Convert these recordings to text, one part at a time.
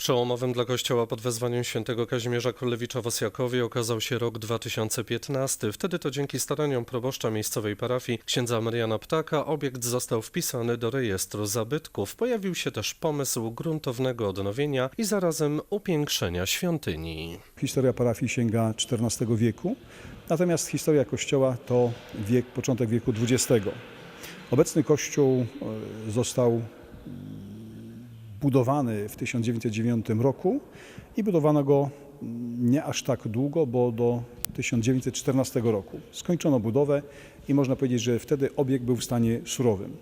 Przełomowym dla kościoła pod wezwaniem świętego Kazimierza Królewicza w Osjakowie okazał się rok 2015. Wtedy to dzięki staraniom proboszcza miejscowej parafii księdza Mariana Ptaka obiekt został wpisany do rejestru zabytków. Pojawił się też pomysł gruntownego odnowienia i zarazem upiększenia świątyni. Historia parafii sięga XIV wieku, natomiast historia kościoła to wiek, początek wieku XX. Obecny kościół e, został budowany w 1909 roku i budowano go mm, nie aż tak długo, bo do 1914 roku. Skończono budowę i można powiedzieć, że wtedy obiekt był w stanie surowym.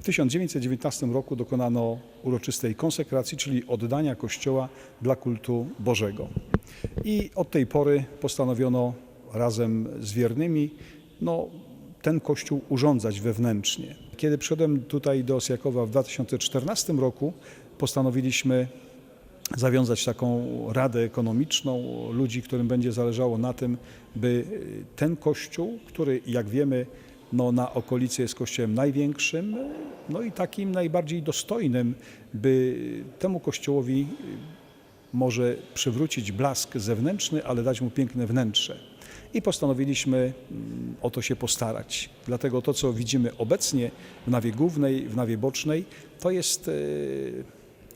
W 1919 roku dokonano uroczystej konsekracji, czyli oddania kościoła dla kultu Bożego. I od tej pory postanowiono razem z wiernymi no, ten kościół urządzać wewnętrznie. Kiedy przyszedłem tutaj do Osjakowa w 2014 roku, postanowiliśmy zawiązać taką radę ekonomiczną ludzi, którym będzie zależało na tym, by ten kościół, który jak wiemy no, na okolicy jest kościołem największym, no i takim najbardziej dostojnym, by temu kościołowi może przywrócić blask zewnętrzny, ale dać mu piękne wnętrze. I postanowiliśmy mm, o to się postarać. Dlatego to, co widzimy obecnie w nawie głównej, w nawie bocznej, to jest e,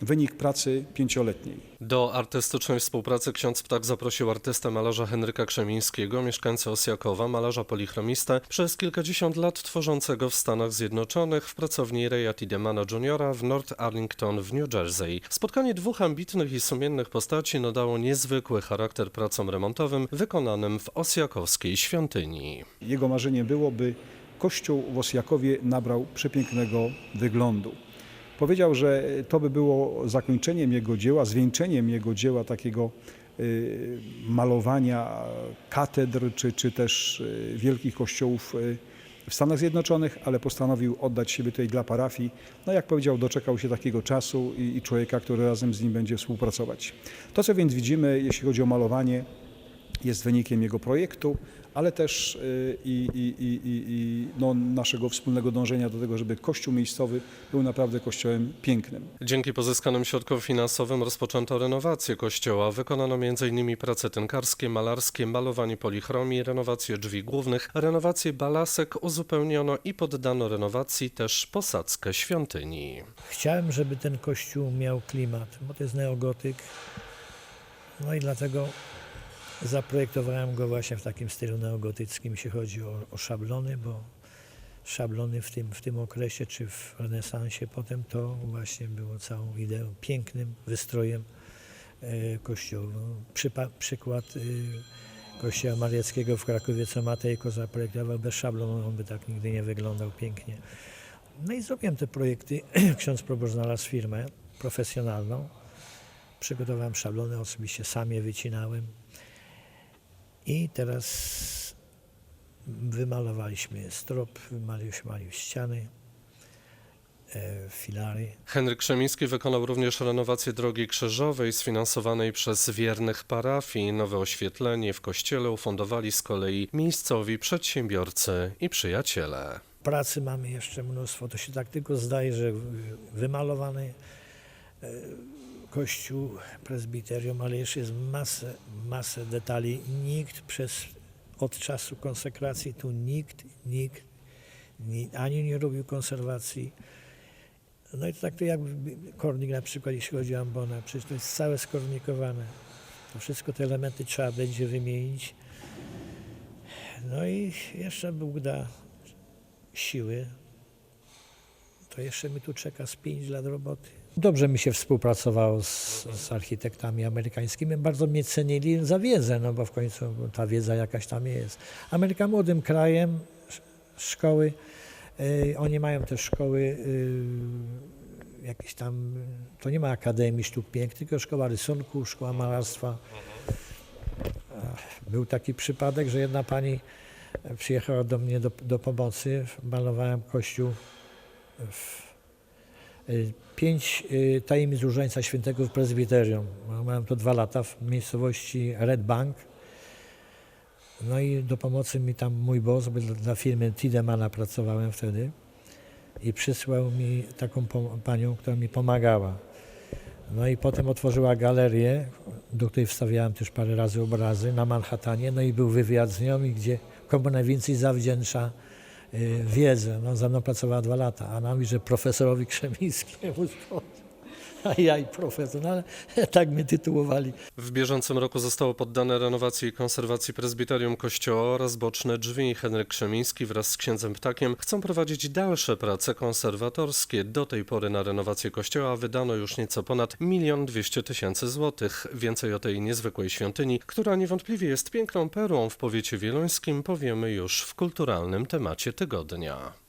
wynik pracy pięcioletniej. Do artystycznej współpracy ksiądz Ptak zaprosił artystę malarza Henryka Krzemińskiego, mieszkańcę Osjakowa, malarza polichromistę, przez kilkadziesiąt lat tworzącego w Stanach Zjednoczonych w pracowni Raya Tidemana Jr. w North Arlington w New Jersey. Spotkanie dwóch ambitnych i sumiennych postaci nadało niezwykły charakter pracom remontowym wykonanym w osjakowskiej świątyni. Jego marzeniem było, by kościół w Osjakowie nabrał przepięknego wyglądu. Powiedział, że to by było zakończeniem jego dzieła, zwieńczeniem jego dzieła takiego y, malowania katedr czy, czy też y, wielkich kościołów y, w Stanach Zjednoczonych, ale postanowił oddać siebie tutaj dla parafii. No jak powiedział, doczekał się takiego czasu i, i człowieka, który razem z nim będzie współpracować. To, co więc widzimy, jeśli chodzi o malowanie, jest wynikiem jego projektu, ale też y, i, i, i, i, i no, naszego wspólnego dążenia do tego, żeby kościół miejscowy był naprawdę kościołem pięknym. Dzięki pozyskanym środkom finansowym rozpoczęto renowację kościoła. Wykonano m.in. prace tynkarskie, malarskie, malowanie polichromii, renowację drzwi głównych, renowację balasek, uzupełniono i poddano renowacji też posadzkę świątyni. Chciałem, żeby ten kościół miał klimat, bo to jest neogotyk. No i dlatego zaprojektowałem go właśnie w takim stylu neogotyckim, jeśli chodzi o, o szablony, bo szablony w tym, w tym okresie, czy w renesansie potem, to właśnie było całą ideą, pięknym wystrojem e, kościoła. Przypa- przykład e, kościoła mariackiego w Krakowie, co Matejko zaprojektował bez szablonu, on by tak nigdy nie wyglądał pięknie. No i zrobiłem te projekty. Ksiądz proboszcz znalazł firmę profesjonalną. Przygotowałem szablony, osobiście sam je wycinałem. I teraz wymalowaliśmy strop, wymalowaliśmy ściany, e, filary. Henryk Krzemiński wykonał również renowację drogi krzyżowej sfinansowanej przez wiernych parafii. Nowe oświetlenie w kościele ufundowali z kolei miejscowi przedsiębiorcy i przyjaciele. Pracy mamy jeszcze mnóstwo. To się tak tylko zdaje, że wymalowany e, kościół, prezbiterium, ale jeszcze jest masę, masę detali. Nikt przez, od czasu konsekracji tu nikt, nikt ni, ani nie robił konserwacji. No i to tak to jak kornik na przykład, jeśli chodzi o ambona, przecież to jest całe skornikowane. To wszystko te elementy trzeba będzie wymienić. No i jeszcze Bóg da siły, to jeszcze mi tu czeka z 5 lat roboty. Dobrze mi się współpracowało z, z architektami amerykańskimi. Bardzo mnie cenili za wiedzę, no bo w końcu ta wiedza jakaś tam jest. Ameryka młodym krajem, sz- szkoły, y, oni mają też szkoły y, jakieś tam, to nie ma Akademii Sztuk Pięknych, tylko szkoła rysunku, szkoła malarstwa. Był taki przypadek, że jedna pani przyjechała do mnie do, do pomocy, malowałem kościół w pięć y, tajemnic Różańca Świętego w prezbiterium. Miałem to dwa lata w miejscowości Red Bank. No i do pomocy mi tam mój boss, bo dla, firmy Tidemana pracowałem wtedy i przysłał mi taką panią, która mi pomagała. No i potem otworzyła galerię, do której wstawiałem też parę razy obrazy na Manhattanie. No i był wywiad z nią, gdzie komu najwięcej zawdzięcza y, wiedzę. No, ze mną pracowała dwa lata, a ona mówi, że profesorowi Krzemińskiemu. A ja i tak mnie tytułowali. W bieżącym roku zostało poddane renowacji i konserwacji prezbiterium kościoła oraz boczne drzwi. Henryk Krzemiński wraz z księdzem Ptakiem chcą prowadzić dalsze prace konserwatorskie. Do tej pory na renowację kościoła wydano już nieco ponad milion dwieście tysięcy złotych. Więcej o tej niezwykłej świątyni, która niewątpliwie jest piękną perłą w powiecie wieluńskim, powiemy już w kulturalnym temacie tygodnia.